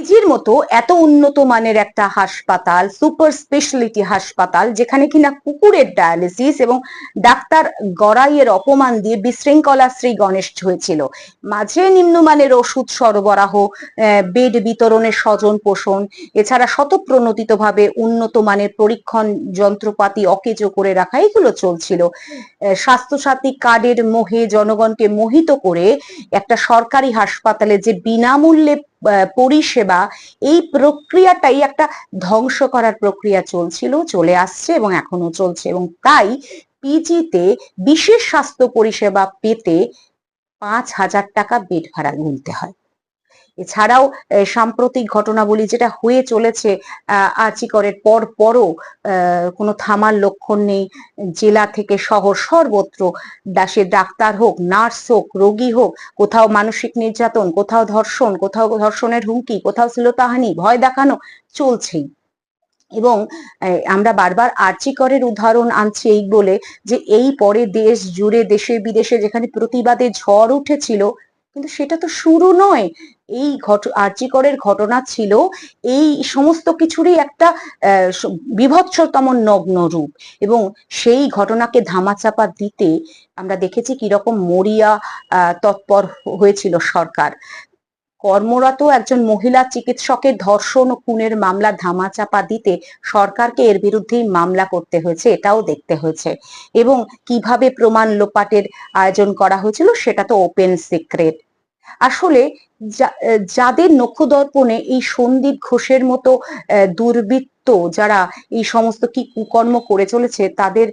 পিজির মতো এত উন্নত মানের একটা হাসপাতাল, সুপার স্পেশালিটি হাসপাতাল, যেখানে কিনা কুকুরের ডায়ালিসিস এবং ডাক্তার গড়াইয়ের অপমান দিয়ে বিশৃঙ্খলা শ্রী গণেশ হয়েছিল। মাঝে নিম্নমানের ওষুধ সরবরাহ বেড বিতরণের স্বজন পোষণ এছাড়া শতপ্রণোদিত ভাবে উন্নত মানের পরীক্ষণ যন্ত্রপাতি অকেজো করে রাখা, এগুলো চলছিল। স্বাস্থ্যসাথী কার্ডের মোহে জনগণকে মোহিত করে একটা সরকারি হাসপাতালে যে বিনামূল্যে পরিষেবা, এই প্রক্রিয়াটাই একটা ধ্বংস করার প্রক্রিয়া চলছিল, চলে আসছে এবং এখনও চলছে এবং তাই পিজিতে বিশেষ স্বাস্থ্য পরিষেবা পেতে পাঁচ হাজার টাকা বেড ভাড়া গুনতে হয়। এছাড়াও সাম্প্রতিক ঘটনাবলী যেটা হয়ে চলেছে আহ, আর্চিকরের পর পরও কোনো থামার লক্ষণ নেই। জেলা থেকে শহর সর্বত্র দাসে ডাক্তার হোক নার্স হোক রোগী হোক কোথাও মানসিক নির্যাতন কোথাও ধর্ষণ কোথাও ধর্ষণের হুমকি কোথাও শ্লীলতাহানি ভয় দেখানো চলছেই। এবং আমরা বারবার আর্চিকরের উদাহরণ আনছি এই বলে যে এই পরে দেশ জুড়ে দেশে বিদেশে যেখানে প্রতিবাদে ঝড় উঠেছিল কিন্তু সেটা তো শুরু নয়। এই ঘট আর্যিকরের ঘটনা ছিল এই সমস্ত কিছুরই একটা বিভৎসতম নগ্ন রূপ। এবং সেই ঘটনাকে ধামাচাপা দিতে আমরা দেখেছি কীরকম মরিয়া তৎপর হয়েছিল সরকার। কর্মরত একজন মহিলা চিকিৎসকের ধর্ষণ ও খুনের মামলা ধামাচাপা দিতে সরকারকে এর বিরুদ্ধেই মামলা করতে হয়েছে, এটাও দেখতে হয়েছে। এবং কীভাবে প্রমাণ লোপাটের আয়োজন করা হয়েছিল সেটা তো ওপেন সিক্রেট আসলে যাদের নক্ষদর্পণে এই সন্দীপ ঘোষের মতো দুর্বৃত্ত যারা এই সমস্ত কি কুকর্ম করে চলেছে তাদের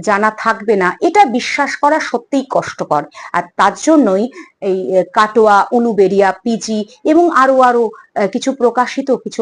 জানা থাকবে না। এটা বিশ্বাস করা সত্যিই কষ্টকর। আর তার জন্যই এই কাটোয়া উলুবেরিয়া পিজি এবং আরও আরও কিছু প্রকাশিত কিছু